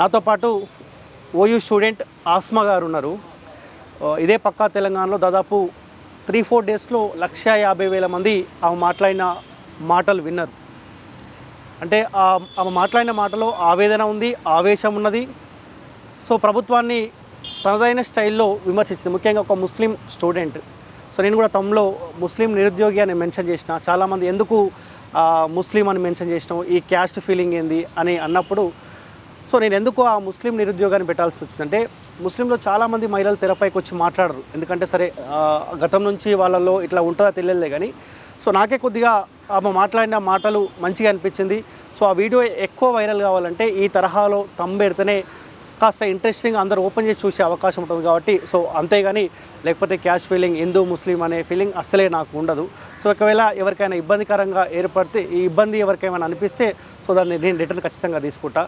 నాతో పాటు OU student Asma గారు ఉన్నారు. ఇదే పక్కా తెలంగాణలో దాదాపు త్రీ ఫోర్ డేస్లో లక్ష యాభై వేల మంది ఆమె మాట్లాడిన మాటలు విన్నారు. అంటే ఆమె మాట్లాడిన మాటలో ఆవేదన ఉంది ఆవేశం ఉన్నది. సో ప్రభుత్వాన్ని తనదైన స్టైల్లో విమర్శించింది. ముఖ్యంగా ఒక ముస్లిం స్టూడెంట్. సో నేను కూడా తమలో ముస్లిం నిరుద్యోగి అని మెన్షన్ చేసిన చాలామంది ఎందుకు ముస్లిం అని మెన్షన్ చేసినావు ఈ క్యాస్ట్ ఫీలింగ్ ఏంది అని అన్నప్పుడు సో నేను ఎందుకు ఆ ముస్లిం నిరుద్యోగాన్ని పెట్టాల్సి వచ్చిందంటే ముస్లింలో చాలామంది మహిళలు తెరపైకి వచ్చి మాట్లాడరు. ఎందుకంటే సరే గతం నుంచి వాళ్ళలో ఇట్లా ఉంటుందా తెలియలే కానీ సో నాకే కొద్దిగా ఆమె మాట్లాడిన మాటలు మంచిగా అనిపించింది. సో ఆ వీడియో ఎక్కువ వైరల్ కావాలంటే ఈ తరహాలో తంబెడితేనే కాస్త ఇంట్రెస్టింగ్ అందరూ ఓపెన్ చేసి చూసే అవకాశం ఉంటుంది కాబట్టి సో అంతేగాని లేకపోతే క్యాష్ ఫీలింగ్ హిందూ ముస్లిం అనే ఫీలింగ్ అస్సలే నాకు ఉండదు. సో ఒకవేళ ఎవరికైనా ఇబ్బందికరంగా ఏర్పడితే ఈ ఇబ్బంది ఎవరికైనా అనిపిస్తే సో దాన్ని నేను రిటర్న్ ఖచ్చితంగా తీసుకుంటా.